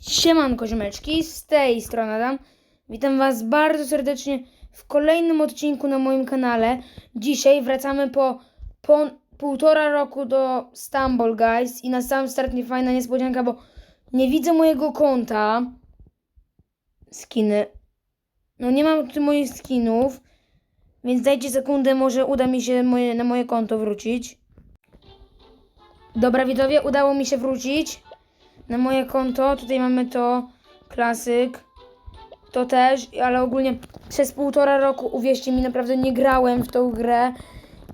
Siemanko ziomeczki, z tej strony Adam. Witam Was bardzo serdecznie w kolejnym odcinku na moim kanale. Dzisiaj wracamy po, po półtora roku do Stumble Guys i na sam start nie fajna niespodzianka, bo nie widzę mojego konta. Skiny. No nie mam tu moich skinów, więc dajcie sekundę, może uda mi się moje, na moje konto wrócić. Dobra widzowie, udało mi się wrócić na moje konto. Tutaj mamy to klasyk. To też, ale ogólnie przez półtora roku, uwierzcie mi, naprawdę nie grałem w tą grę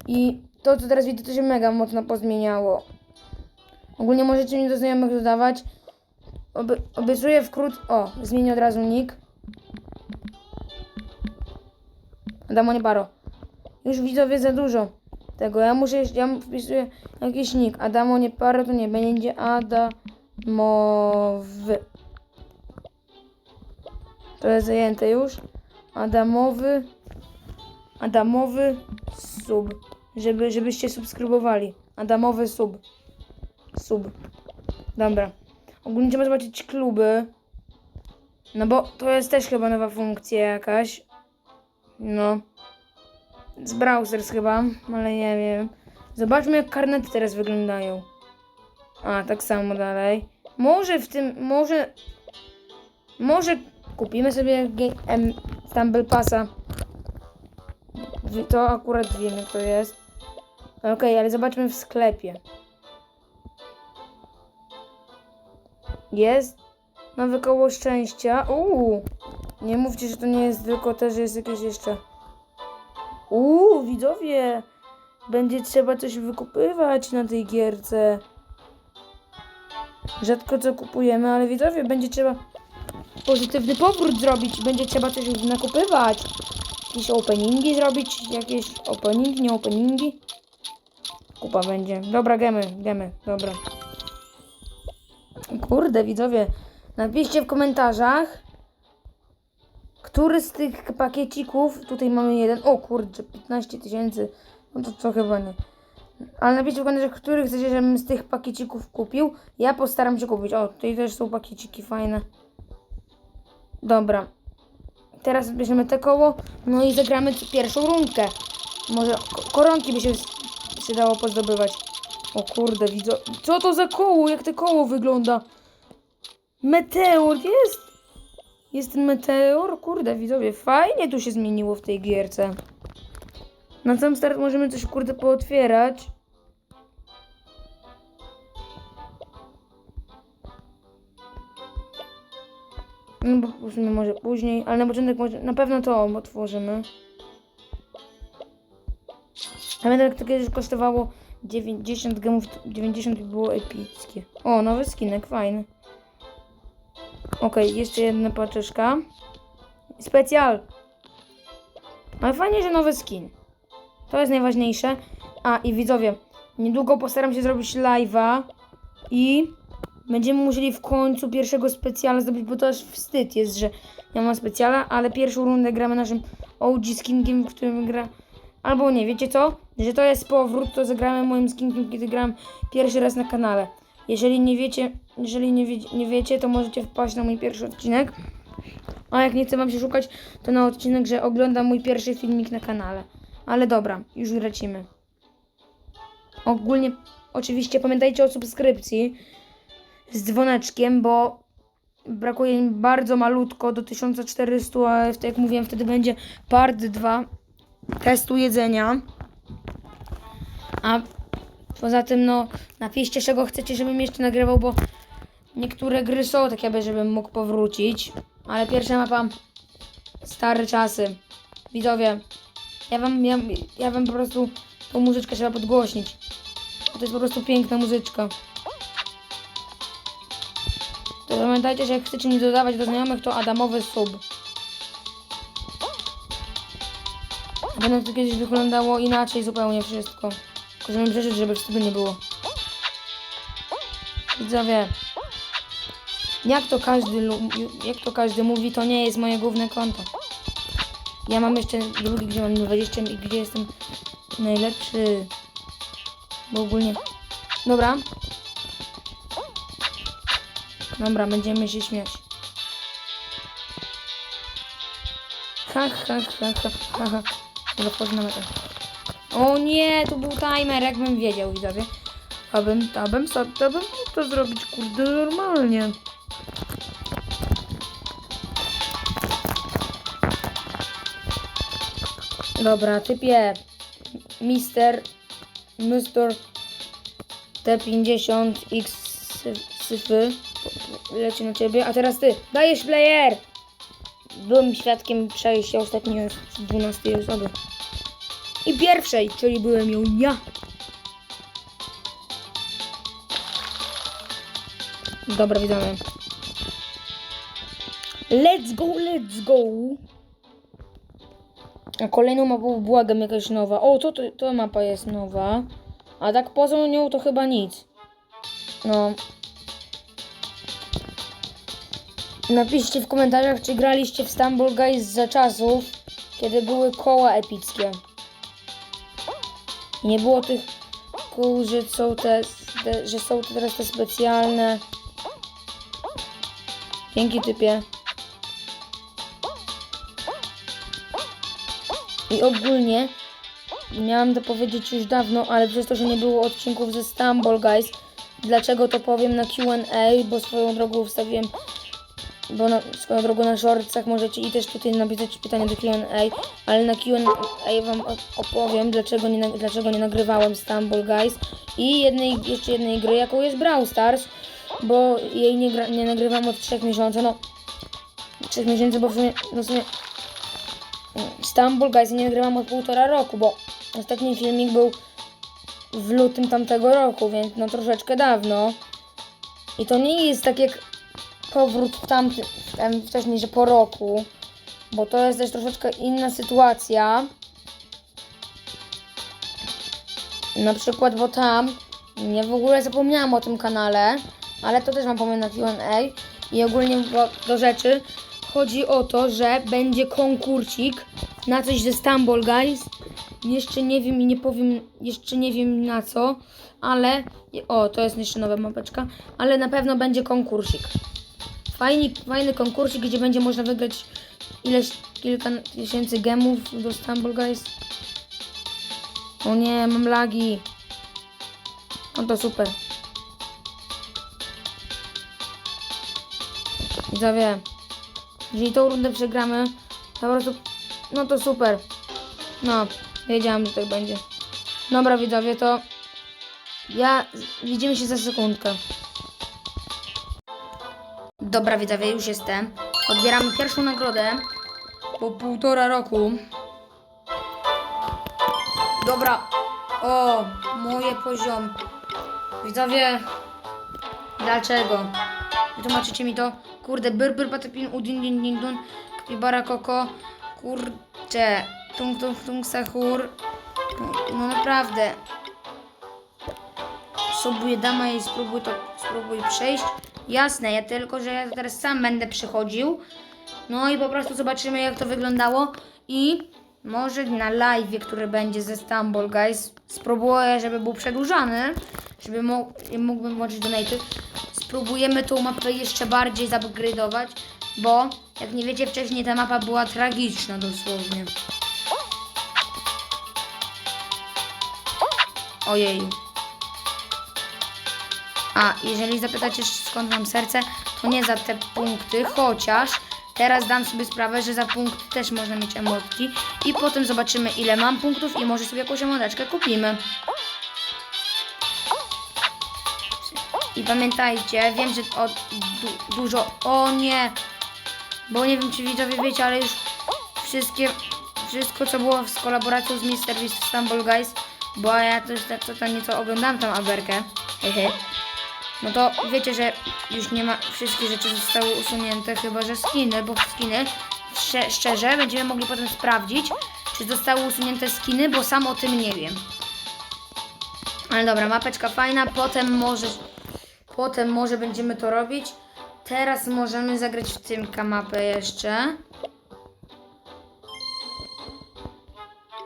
i to, co teraz widzę, to się mega mocno pozmieniało. Ogólnie możecie mnie do znajomych dodawać. Oby, obiecuję wkrótce... O, zmienię od razu nick. Adamo nie baro. Już widzowie za dużo tego. Ja muszę, ja wpisuję jakiś nick. Adamo nie paro, to nie będzie Adamowy. To jest zajęte już. Adamowy. Adamowy sub. Żeby, żebyście subskrybowali. Adamowy sub. Sub. Dobra. Ogólnie trzeba zobaczyć kluby. No bo to jest też chyba nowa funkcja jakaś. No. Z browsers chyba, ale nie wiem. Zobaczmy jak karnety teraz wyglądają. A, tak samo dalej. Może w tym, może... Może kupimy sobie em, Stumble Passa. To akurat wiem jak to jest. Okej, ale zobaczmy w sklepie. Jest nowe koło szczęścia. Uuu. Nie mówcie, że to nie jest tylko też jest jakieś jeszcze. Uuu, widzowie. Będzie trzeba coś wykupywać na tej gierce. Rzadko co kupujemy, ale widzowie, będzie trzeba pozytywny powrót zrobić. Będzie trzeba coś nakupywać. Jakieś openingi zrobić. Jakieś openingi, nie openingi. Kupa będzie. Dobra, gemy, gemy, dobra. Kurde, widzowie. Napiszcie w komentarzach, który z tych pakiecików, tutaj mamy jeden, o kurczę, 15 tysięcy, no to co chyba nie. Ale napiszcie w komentarzach, który chcecie, żebym z tych pakiecików kupił. Ja postaram się kupić. O, tutaj też są pakieciki fajne. Dobra. Teraz bierzemy te koło, no i zagramy pierwszą rundkę. Może ko- koronki by się s- przydało pozdobywać. O kurde, widzę. Co to za koło? Jak to koło wygląda? Meteor jest! Jest ten meteor? Kurde, widzowie, fajnie tu się zmieniło w tej gierce. Na sam start możemy coś, kurde, pootwierać. No bo puszymy może później, ale na początek może, na pewno to otworzymy. Pamiętam jak to kiedyś kosztowało 90 gemów, 90 i było epickie. O, nowy skinek, fajny. Okej, jeszcze jedna paczeszka. Specjal. Ale fajnie, że nowy skin. To jest najważniejsze. A i widzowie, niedługo postaram się zrobić live'a i będziemy musieli w końcu pierwszego specjala zrobić, bo to aż wstyd jest, że ja mam specjala, ale pierwszą rundę gramy naszym OG skinkiem, w którym gra. Albo nie, wiecie co? Że to jest powrót, to zagramy moim skinkiem, kiedy gram pierwszy raz na kanale. Jeżeli nie wiecie, jeżeli nie, wie, nie wiecie, to możecie wpaść na mój pierwszy odcinek. A jak nie chce wam się szukać, to na odcinek, że oglądam mój pierwszy filmik na kanale. Ale dobra, już lecimy. Ogólnie, oczywiście pamiętajcie o subskrypcji z dzwoneczkiem, bo brakuje mi bardzo malutko do 1400, a jak mówiłem, wtedy będzie part 2 testu jedzenia. A poza tym, no, napiszcie, czego chcecie, żebym jeszcze nagrywał, bo niektóre gry są takie, aby żebym mógł powrócić. Ale pierwsza mapa stare czasy. Widzowie, ja wam, ja, ja wam po prostu tą muzyczkę trzeba podgłośnić. To jest po prostu piękna muzyczka. To pamiętajcie, że jak chcecie mnie dodawać do znajomych, to Adamowy sub. A będę to kiedyś wyglądało inaczej zupełnie wszystko. Tylko żebym przeszedł, żeby wstydu nie było. Widzowie. Jak to każdy jak to każdy mówi, to nie jest moje główne konto. Ja mam jeszcze drugi, gdzie mam 20 i gdzie jestem najlepszy. Bo ogólnie. Dobra. Dobra, będziemy się śmiać. Ha, ha, ha, ha, ha, ha. Na metę. O nie, tu był timer, jakbym wiedział, widzowie. To bym, to bym, to, to bym mógł to zrobić, kurde, normalnie. Dobra, typie Mister Mister T50X syfy leci na ciebie, a teraz ty, dajesz player! Byłem świadkiem przejścia ostatnio z 12 osoby. I pierwszej, czyli byłem ją ja. Dobra, widzowie. Let's go, let's go. A kolejną mapą błagam jakaś nowa. O, to, to, to mapa jest nowa. A tak poza nią to chyba nic. No. Napiszcie w komentarzach, czy graliście w Stumble Guys za czasów, kiedy były koła epickie. Nie było tych kół, że są te, te że są te teraz te specjalne. Dzięki typie. Ogólnie miałam to powiedzieć już dawno, ale przez to, że nie było odcinków ze Stumble Guys, dlaczego to powiem na Q&A, bo swoją drogą wstawiłem, bo na, swoją drogą na shortsach możecie i też tutaj napisać pytania do Q&A, ale na Q&A wam opowiem, dlaczego nie, dlaczego nie nagrywałem Stumble Guys. I jednej, jeszcze jednej gry, jaką jest Brawl Stars, bo jej nie, gra, nie nagrywam od 3 miesięcy, no 3 miesięcy, bo w sumie, no w sumie Stumble Guys nie nagrywam od półtora roku, bo ostatni filmik był w lutym tamtego roku, więc no troszeczkę dawno. I to nie jest tak jak powrót w tamtym, tam wcześniej, że po roku, bo to jest też troszeczkę inna sytuacja. Na przykład, bo tam, nie w ogóle zapomniałam o tym kanale, ale to też mam powiem na Q&A i ogólnie do rzeczy chodzi o to, że będzie konkursik na coś ze Stumble Guys. Jeszcze nie wiem i nie powiem, jeszcze nie wiem na co, ale o, to jest jeszcze nowa mapeczka, ale na pewno będzie konkursik. Fajny, fajny konkursik, gdzie będzie można wygrać ileś, kilka tysięcy gemów do Stumble Guys. O nie, mam lagi. No to super. Widzowie, jeżeli tą rundę przegramy, to po prostu, no to super. No, wiedziałam, że tak będzie. Dobra, widzowie, to ja, widzimy się za sekundkę. Dobra, widzowie, już jestem. Odbieramy pierwszą nagrodę po półtora roku. Dobra, o, moje poziom. Widzowie, dlaczego? Wytłumaczycie mi to? Kurde, byr, patepin, udin, din, din, dun, kapibara, koko, kurcze, tung, tung, tung, sahur. No, naprawdę. Spróbuję dama i spróbuj to, spróbuj przejść. Jasne, ja tylko, że ja teraz sam będę przychodził. No i po prostu zobaczymy jak to wyglądało i może na live, który będzie ze Stumble Guys, spróbuję, żeby był przedłużany, żeby mo- mógłbym włączyć donaty. Spróbujemy tą mapę jeszcze bardziej zupgrade'ować, bo jak nie wiecie wcześniej ta mapa była tragiczna dosłownie. Ojej. A, jeżeli zapytacie skąd mam serce, to nie za te punkty, chociaż teraz dam sobie sprawę, że za punkt też można mieć emotki i potem zobaczymy ile mam punktów i może sobie jakąś emoteczkę kupimy. I pamiętajcie, wiem, że o, du, dużo, o nie, bo nie wiem czy widzowie wiecie, ale już wszystkie, wszystko co było z kolaboracją z Mr. Beast Stumble Guys, bo ja też tak totalnie co oglądam tą Aberkę, hehe. No to wiecie, że już nie ma, wszystkie rzeczy zostały usunięte, chyba że skiny, bo skiny, szczerze, szczerze, będziemy mogli potem sprawdzić, czy zostały usunięte skiny, bo sam o tym nie wiem. Ale dobra, mapeczka fajna, potem może, potem może będziemy to robić. Teraz możemy zagrać w Tymka mapę jeszcze.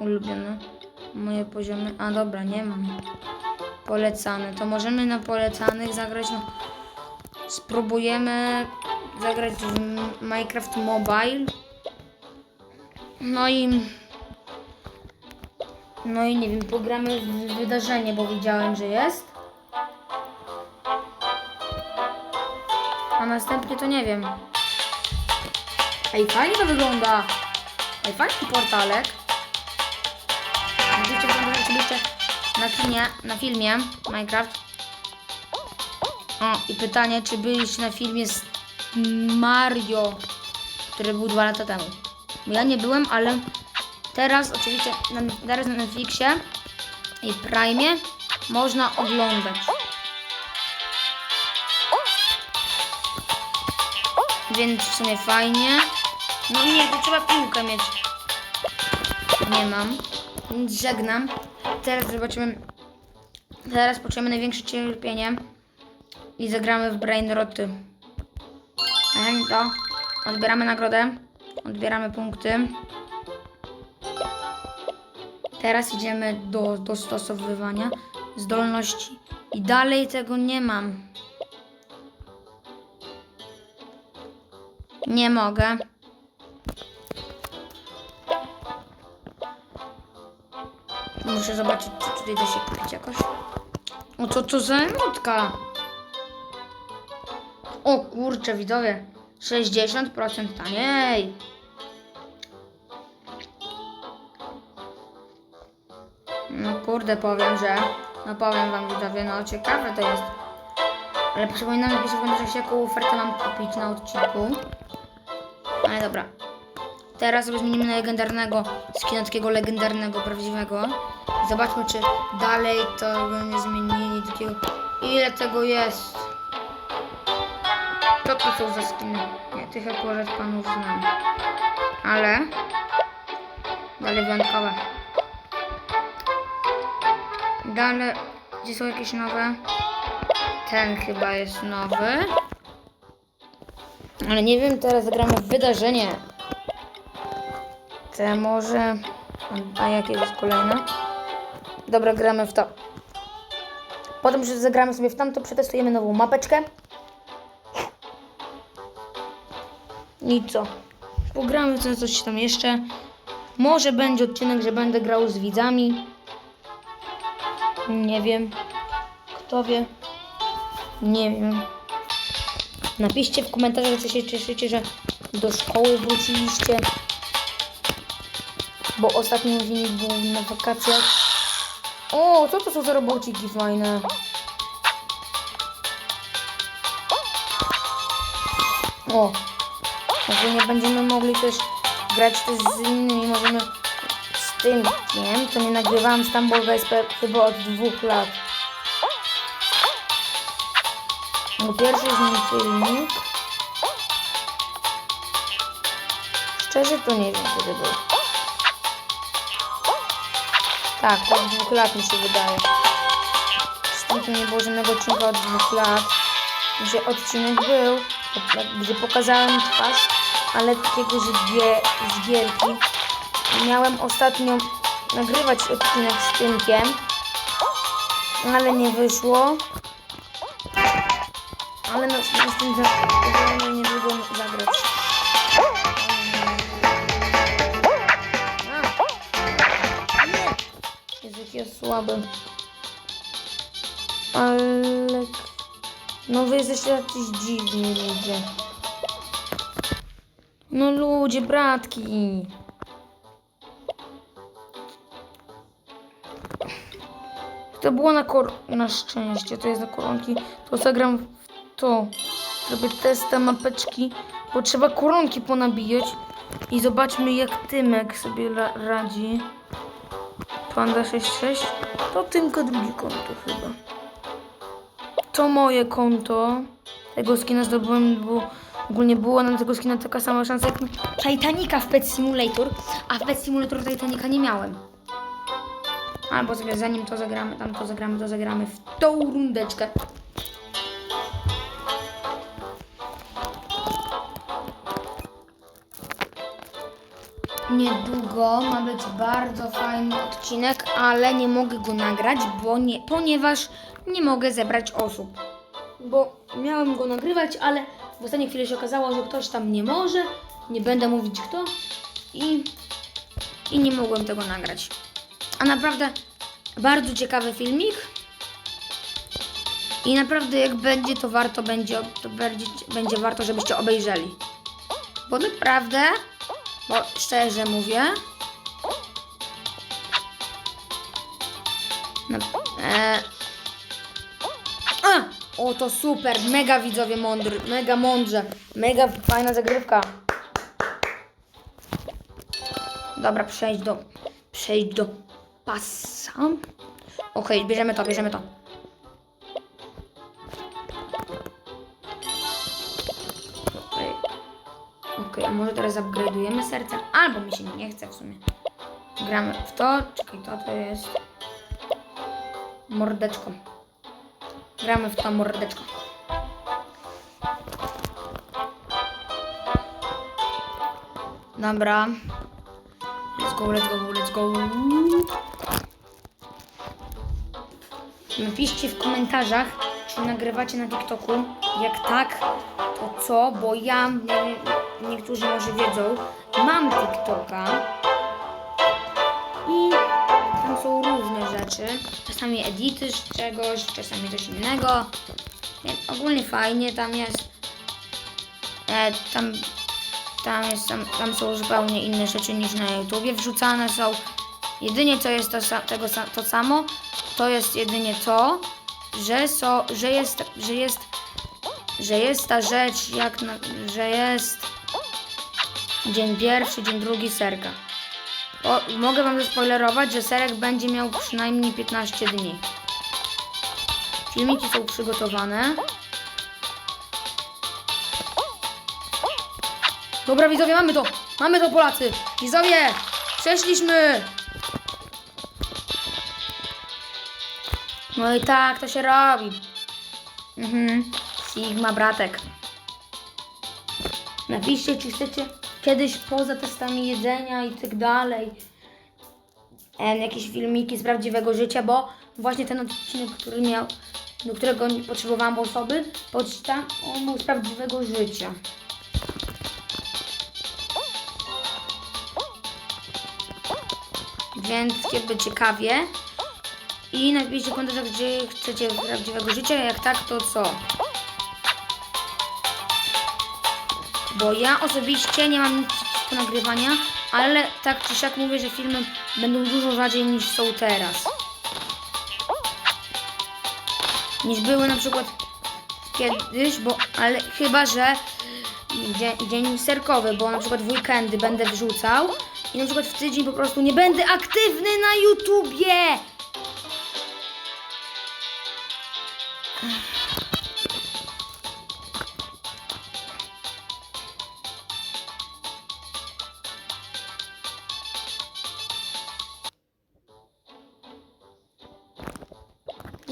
Ulubione. Moje poziomy. A dobra, nie mam. Polecane. To możemy na polecanych zagrać. No. spróbujemy zagrać w Minecraft Mobile. No i no i nie wiem, pogramy w wydarzenie, bo widziałem, że jest. Następnie to nie wiem. Ej, fajnie to wygląda. Ej, fajny portalek. Będziecie oglądać oczywiście na na filmie Minecraft. O, i pytanie, czy byliście na filmie z Mario, który był dwa lata temu. Ja nie byłem, ale teraz oczywiście na, teraz na Netflixie i Prime można oglądać. Więc w sumie fajnie. No nie, to trzeba piłkę mieć. Nie mam. Więc żegnam. Teraz zobaczymy. Teraz poczujemy największe cierpienie. I zagramy w Brainroty. A to odbieramy nagrodę. Odbieramy punkty. Teraz idziemy do dostosowywania zdolności. I dalej tego nie mam. Nie mogę. Muszę zobaczyć, czy tutaj da się kupić jakoś. O, co to za emotka? O kurczę, widzowie. 60% taniej. No kurde, powiem, że... No powiem wam, widzowie, no ciekawe to jest. Ale przypominam, że się jaką ofertę mam kupić na odcinku. Ale dobra. Teraz sobie zmienimy na legendarnego, skina takiego legendarnego, prawdziwego. Zobaczmy, czy dalej to nie zmienili takiego... Ile tego jest? To są za skiny? Nie, tych akurat panów znam. Ale... Dalej wyjątkowe. Dalej... Gdzie są jakieś nowe? Ten chyba jest nowy. Ale nie wiem, teraz zagramy w wydarzenie. Te może... A jakie jest kolejne? Dobra, gramy w to. Potem, że zagramy sobie w tamto, przetestujemy nową mapeczkę. I co? Pogramy w coś tam jeszcze. Może będzie odcinek, że będę grał z widzami. Nie wiem. Kto wie? Nie wiem. Napiszcie w komentarzach, czy się cieszycie, że do szkoły wróciliście. Bo ostatni filmik był na wakacjach. O, co to są za robociki fajne? O, ogólnie będziemy mogli też grać też z innymi, możemy z tym, nie to nie nagrywałam Stumble Guys pe- chyba od dwóch lat. Pierwszy z nich filmik. Szczerze to nie wiem, kiedy był. Tak, od dwóch lat mi się wydaje. Stąd nie było żadnego odcinka od dwóch lat. Gdzie odcinek był, gdzie pokazałem twarz, ale takiego z, gie, z gierki. Miałem ostatnio nagrywać odcinek z Tymkiem, ale nie wyszło. Ale na tym za- niedługo zagrać. Jaki jest słaby. Ale... No wy jesteście jacyś dziwni ludzie. No ludzie, bratki. To było na kor... Na szczęście, to jest na koronki. To zagram to. Zrobię testa mapeczki, bo trzeba koronki ponabijać. I zobaczmy jak Tymek sobie ra radzi. Panda 66. To Tymka drugie konto chyba. To moje konto. Tego skina zdobyłem, bo ogólnie było na tego skina taka sama szansa jak Titanica w Pet Simulator, a w Pet Simulator Titanica nie miałem. Albo sobie zanim to zagramy, tam to zagramy, to zagramy w tą rundeczkę. Niedługo ma być bardzo fajny odcinek, ale nie mogę go nagrać, bo nie, ponieważ nie mogę zebrać osób. Bo miałem go nagrywać, ale w ostatniej chwili się okazało, że ktoś tam nie może. Nie będę mówić kto. I, i nie mogłem tego nagrać. A naprawdę bardzo ciekawy filmik. I naprawdę jak będzie, to warto będzie, to będzie, będzie warto, żebyście obejrzeli. Bo naprawdę, bo szczerze mówię, no, e, a! O, to super, mega widzowie mądry, mega mądrze, mega fajna zagrywka. Dobra, przejdź do, przejdź do pasa. Okej, bierzemy to, bierzemy to. Może teraz upgrade'ujemy serce? Albo mi się nie chce w sumie. Gramy w to, czekaj, to to jest mordeczko. Gramy w to mordeczko. Dobra. Let's go, let's go, let's go. Napiszcie w komentarzach, czy nagrywacie na TikToku. Jak tak, to co? Bo ja, niektórzy może wiedzą, mam TikToka. I tam są różne rzeczy. Czasami edity z czegoś, czasami coś innego. Nie, ogólnie fajnie tam jest. E, tam, tam, jest tam, tam są zupełnie inne rzeczy niż na YouTubie. Wrzucane są jedynie co jest to, tego, to samo, to jest jedynie to, że, so, że jest, że jest, że jest ta rzecz, jak na, że jest dzień pierwszy, dzień drugi serka. O, mogę wam zaspoilerować, że serek będzie miał przynajmniej 15 dni. Filmiki są przygotowane. Dobra widzowie, mamy to! Mamy to Polacy! Widzowie! Przeszliśmy! No i tak to się robi. Mhm. Sigma bratek. Napiszcie, czy chcecie kiedyś poza testami jedzenia i tak dalej jakieś filmiki z prawdziwego życia, bo właśnie ten odcinek, który miał, do którego nie potrzebowałam osoby, on był z prawdziwego życia. Więc jakby ciekawie. I napiszcie w komentarzach, czy chcecie prawdziwego życia, jak tak, to co? Bo ja osobiście nie mam nic do nagrywania, ale tak czy siak mówię, że filmy będą dużo rzadziej niż są teraz. Niż były na przykład kiedyś, bo ale chyba, że dzień, dzień serkowy, bo na przykład w weekendy będę wrzucał i na przykład w tydzień po prostu nie będę aktywny na YouTubie.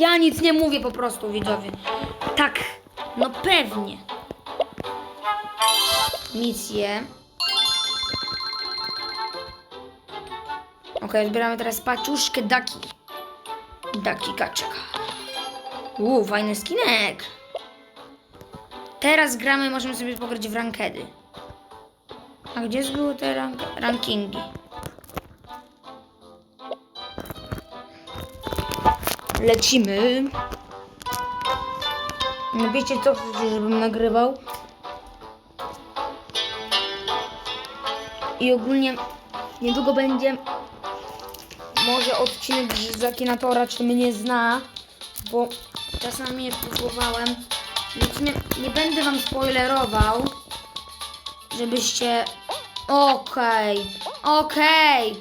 Ja nic nie mówię po prostu, widzowie. Tak, no pewnie. Misję. Okej, zbieramy teraz paczuszkę Daki. Daki kaczeka. Uuu, fajny skinek. Teraz gramy, możemy sobie pograć w rankedy. A gdzie były te rank rankingi? Lecimy. No wiecie co chcecie, żebym nagrywał? I ogólnie niedługo będzie może odcinek z Akinatora, czy mnie zna, bo czasami je próbowałem. Więc nie, nie będę wam spoilerował, żebyście... Okej, okej.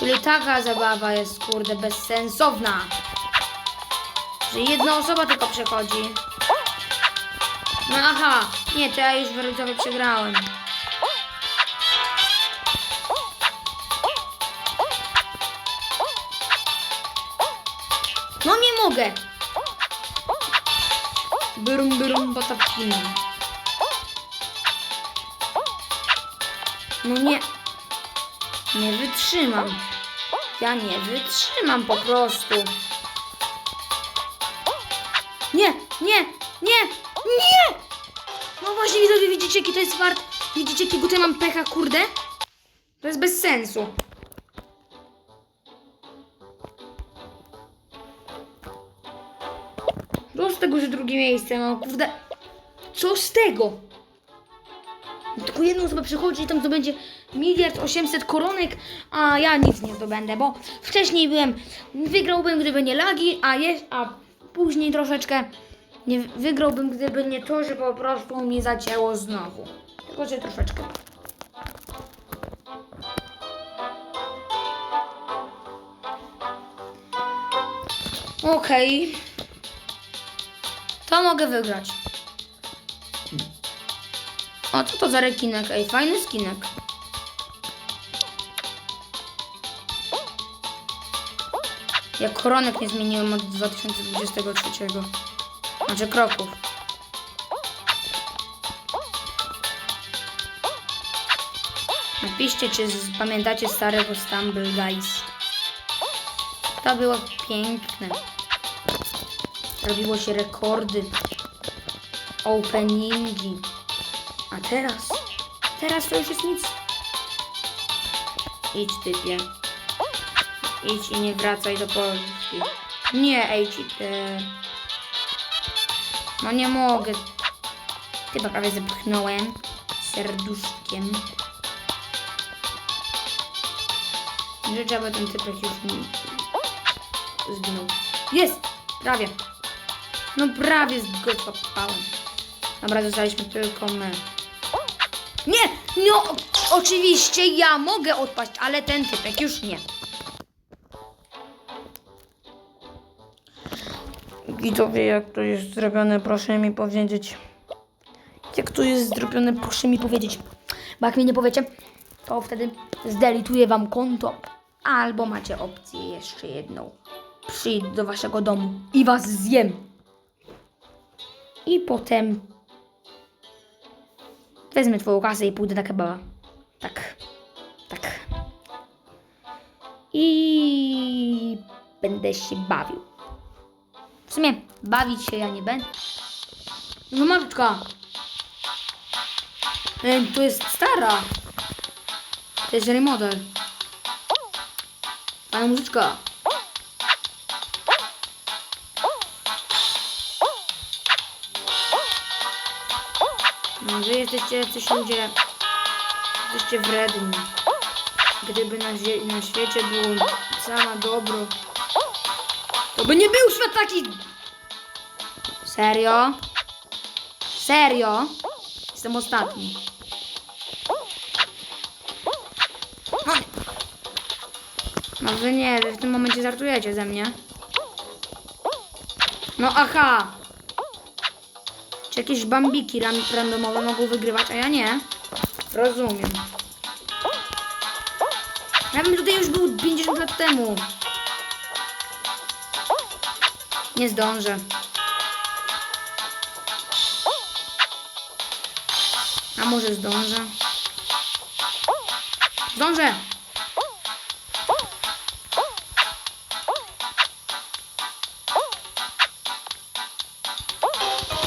Czyli taka zabawa jest, kurde, bezsensowna. Że jedna osoba tylko przechodzi. No aha, nie, to ja już widzowie przegrałem. No nie mogę. Brum, brum, batapkina. No nie. Nie wytrzymam. Ja nie wytrzymam po prostu. Nie! Nie! Nie! Nie! No właśnie widzowie, widzicie jaki to jest fart? Widzicie jakiego tutaj mam pecha, kurde? To jest bez sensu. Co z tego, że drugie miejsce mam, kurde? Co z tego? Tylko jedną osobę przychodzi i tam zdobędzie miliard osiemset koronek, a ja nic nie zdobędę, bo wcześniej byłem, wygrałbym gdyby nie lagi, a, je, a później troszeczkę nie wygrałbym gdyby nie to, że po prostu mnie zacięło znowu. Tylko, że troszeczkę. Okej. To mogę wygrać. O, co to za rekinek? Ej, fajny skinek. Ja koronek nie zmieniłem od 2023. Znaczy kroków. Napiszcie, czy pamiętacie starego Stumble Guys. To było piękne. Robiło się rekordy. Openingi. A teraz? Teraz to już jest nic. Idź typie. Idź i nie wracaj do Polski. Nie, ej ci te. No nie mogę. Chyba prawie zepchnąłem serduszkiem. Życzę, aby ten typek już mi zginął. Jest! Prawie. No prawie go złapałem. Dobra, zostaliśmy tylko my. Nie! No! Oczywiście ja mogę odpaść, ale ten typek już nie. Widzowie, jak to jest zrobione, proszę mi powiedzieć. Jak to jest zrobione, proszę mi powiedzieć. Bo jak mi nie powiecie, to wtedy zdelituję wam konto. Albo macie opcję jeszcze jedną. Przyjdę do waszego domu i was zjem. I potem wezmę twoją kasę i pójdę na kebaba. Tak. Tak. I będę się bawił. W sumie bawić się ja nie będę. No matka. Ej, to jest stara. To jest remodel. Fajna muzyczka. No, wy jesteście jacyś ludzie. Jesteście wredni. Gdyby na, na świecie było sama dobro, by nie był świat taki. Serio? Serio? Jestem ostatni. No. No wy nie, wy w tym momencie żartujecie ze mnie. No aha. Czy jakieś bambiki ran randomowe mogą wygrywać, a ja nie? Rozumiem. Ja bym tutaj już był 50 lat temu. Nie zdążę. A może zdążę? Zdążę!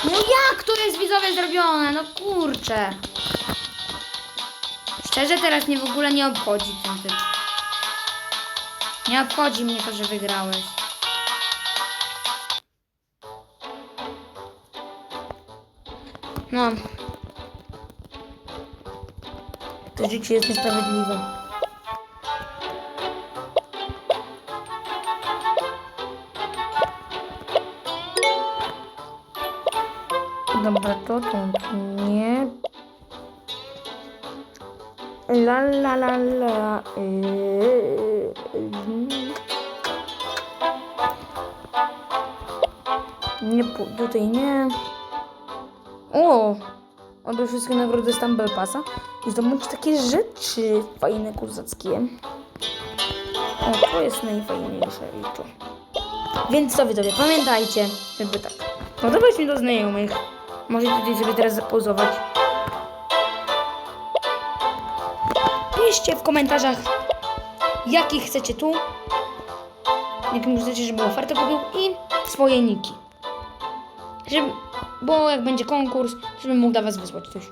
No jak to jest widzowie zrobione? No kurczę. Szczerze teraz mnie w ogóle nie obchodzi ten typ. Nie obchodzi mnie to, że wygrałeś. No. To życie jest niesprawiedliwe. Dobra, to to nie. La la la la. Yy, Nie, tutaj nie. O! Oby wszystkie nagrody z Tumble Passa i zdobądź takie rzeczy fajne, kozackie. O, to jest najfajniejsze i to. Więc co widzowie, pamiętajcie, żeby tak. Podobać mi do znajomych. Możecie tutaj sobie teraz zapauzować. Piszcie w komentarzach, jaki chcecie tu. Jakim chcecie, żeby ofertę kupił i swoje niki. żeby, bo jak będzie konkurs, żebym mógł dla was wysłać coś.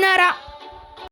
Nara!